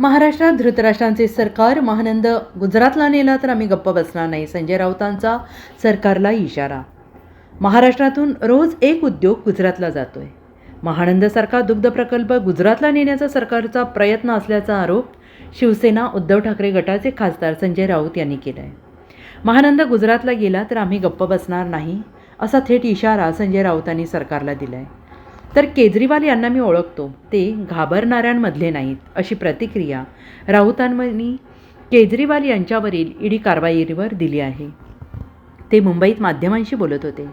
महाराष्ट्रात धृतराष्ट्रांचे सरकार महानंद. गुजरातला नेला तर आम्ही गप्प बसणार नाही संजय राऊतांचा सरकारला इशारा. महाराष्ट्रातून रोज एक उद्योग गुजरातला जातोय. महानंदसारखा दुग्ध प्रकल्प गुजरातला नेण्याचा सरकारचा प्रयत्न असल्याचा आरोप शिवसेना उद्धव ठाकरे गटाचे खासदार संजय राऊत यांनी केला आहे महानंद गुजरातला गेला तर आम्ही गप्प बसणार नाही असा थेट इशारा संजय राऊतांनी सरकारला दिला आहे तर केजरीवाल यांना मी ओळखतो. ते घाबरणाऱ्यांमधले नाहीत अशी प्रतिक्रिया राऊतांनी केजरीवाल यांच्यावरील ईडी कारवाईवर दिली आहे. ते मुंबईत माध्यमांशी बोलत होते.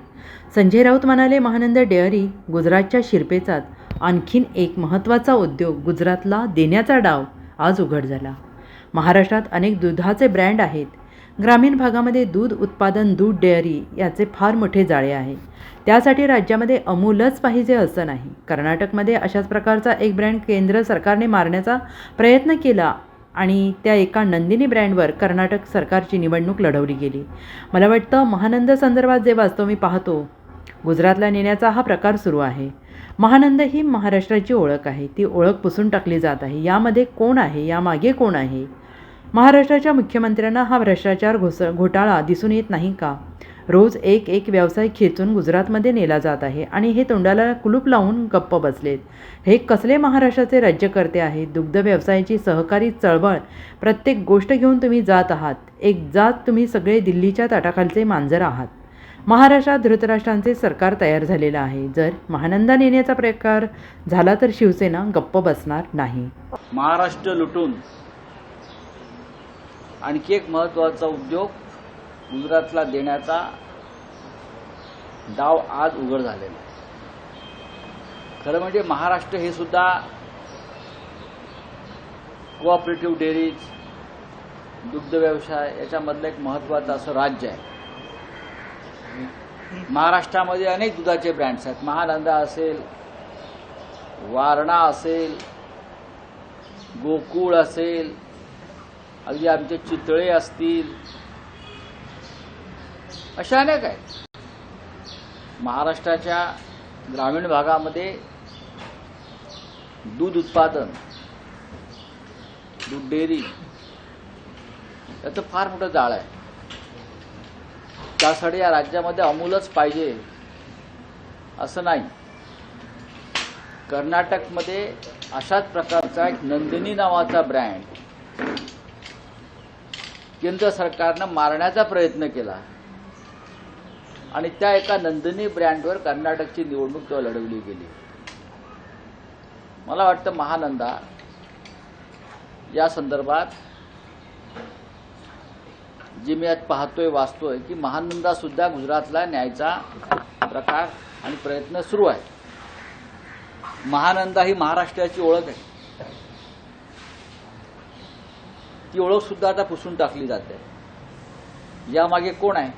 संजय राऊत म्हणाले महानंद डेअरी गुजरातच्या शिरपेचात आणखीन एक महत्त्वाचा उद्योग गुजरातला देण्याचा डाव आज उघड झाला. महाराष्ट्रात अनेक दुधाचे ब्रँड आहेत ग्रामीण भागामध्ये दूध उत्पादन दूध डेअरी याचे फार मोठे जाळे आहे. त्यासाठी राज्यामध्ये अमूलच पाहिजे असं नाही. कर्नाटकमध्ये अशाच प्रकारचा एक ब्रँड केंद्र सरकारने मारण्याचा प्रयत्न केला आणि त्या एका नंदिनी ब्रँडवर कर्नाटक सरकारची निवडणूक लढवली गेली. मला वाटतं महानंद संदर्भात जे वास्तव मी पाहतो गुजरातला नेण्याचा हा प्रकार सुरू आहे. महानंद ही महाराष्ट्राची ओळख आहे. ती ओळख पुसून टाकली जात आहे. यामध्ये कोण आहे? यामागे कोण आहे? महाराष्ट्राच्या मुख्यमंत्र्यांना हा भ्रष्टाचार घोस घोटाळा दिसून येत नाही का? रोज एक एक व्यवसाय खेचून गुजरातमध्ये नेला जात आहे आणि हे तोंडाला कुलूप लावून गप्प बसलेत. हे कसले महाराष्ट्राचे राज्यकर्ते आहेत? दुग्ध व्यवसायाची सहकारी चळवळ प्रत्येक गोष्ट घेऊन तुम्ही जात आहात. एक जात तुम्ही सगळे दिल्लीच्या ताटाखालचे मांजर आहात. महाराष्ट्रात धृतराष्ट्रांचे सरकार तयार झालेलं आहे. जर महानंदा नेण्याचा प्रकार झाला तर शिवसेना गप्प बसणार नाही. महाराष्ट्र लुटून आणखी एक महत्त्वाचा उद्योग गुजरातला देण्याचा डाव आज उघड झालेला आहे. खरं म्हणजे महाराष्ट्र हे सुद्धा कोऑपरेटिव्ह डेअरीज दुग्ध व्यवसाय याच्यामधलं एक महत्त्वाचं असं राज्य आहे. महाराष्ट्रामध्ये अनेक दुधाचे ब्रँड्स आहेत. महानंदा असेल वारणा असेल गोकुळ असेल अगदी आमचे चितळे असतील. अशा अनेक आहेत. महाराष्ट्राच्या ग्रामीण भागामध्ये दूध उत्पादन दूध डेअरी याचं फार मोठं जाळ आहे. त्यासाठी या राज्यामध्ये अमूलच पाहिजे असं नाही. कर्नाटकमध्ये अशाच प्रकारचा एक नंदिनी नावाचा ब्रँड केंद्र सरकारनं मारण्याचा प्रयत्न केला. आणि त्या एका नंदिनी ब्रँडवर कर्नाटकची निवडणूक तेव्हा लढवली गेली. मला वाटतं महानंदा या संदर्भात जे मी आज पाहतोय वाचतोय की महानंदा सुद्धा गुजरातला न्यायचा प्रकार आणि प्रयत्न सुरू आहे महानंदा ही महाराष्ट्राची ओळख आहे. ती ओळख सुद्धा आता पुसून टाकली जाते. यामागे कोण आहे?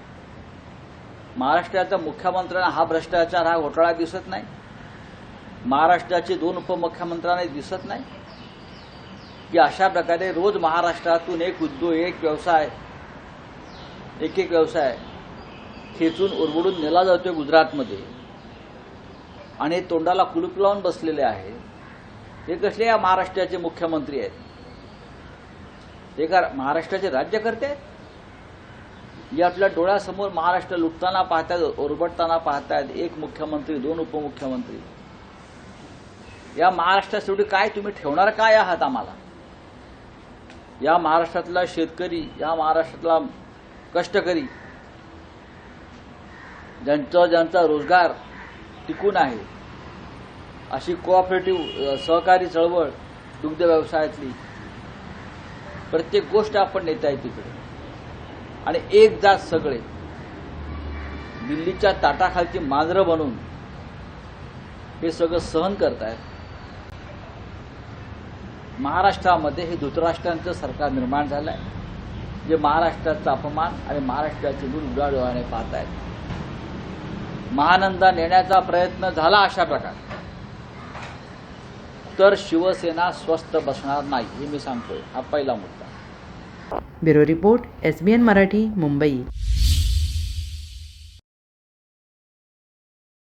महाराष्ट्राच्या मुख्यमंत्र्यांना हा भ्रष्टाचार हा घोटाळा दिसत नाही. महाराष्ट्राचे दोन उपमुख्यमंत्र्यांना दिसत नाही. की अशा प्रकारे रोज महाराष्ट्रातून एक उद्योग एक व्यवसाय एक एक व्यवसाय खेचून उरबडून नेला जातोय गुजरातमध्ये. आणि तोंडाला कुलूप लावून बसलेले आहे. हे कसले या महाराष्ट्राचे मुख्यमंत्री आहेत? ते का महाराष्ट्राचे राज्यकर्ते आहेत? जे आपल्या डोळ्यासमोर महाराष्ट्र लुटताना पाहतायत ओरबडताना पाहतायत एक मुख्यमंत्री दोन उपमुख्यमंत्री. या महाराष्ट्रासाठी काय तुम्ही ठेवणार काय आहात आम्हाला? या महाराष्ट्रातला शेतकरी या महाराष्ट्रातला कष्टकरी ज्यांचा ज्यांचा रोजगार टिकून आहे अशी कोऑपरेटिव्ह सहकारी चळवळ दुग्ध व्यवसायातली प्रत्येक गोष्ट आपण नेताय तिकडे. आणि एक जात सगळे दिल्लीच्या ताटाखालची मांजरं बनून हे सगळं सहन करतायत. महाराष्ट्रामध्ये हे धृतराष्ट्रांचं सरकार निर्माण झालं आहे जे महाराष्ट्राचा अपमान आणि महाराष्ट्राचे दूध उडाडोळ्याने पाहत आहेत महानंदा नेण्याचा प्रयत्न झाला अशा प्रकारे. तर शिवसेना स्वस्थ बसणार नाही हे मी सांगतोय. हा पहिला मुद्दा. Bureau report S B N Marathi Mumbai.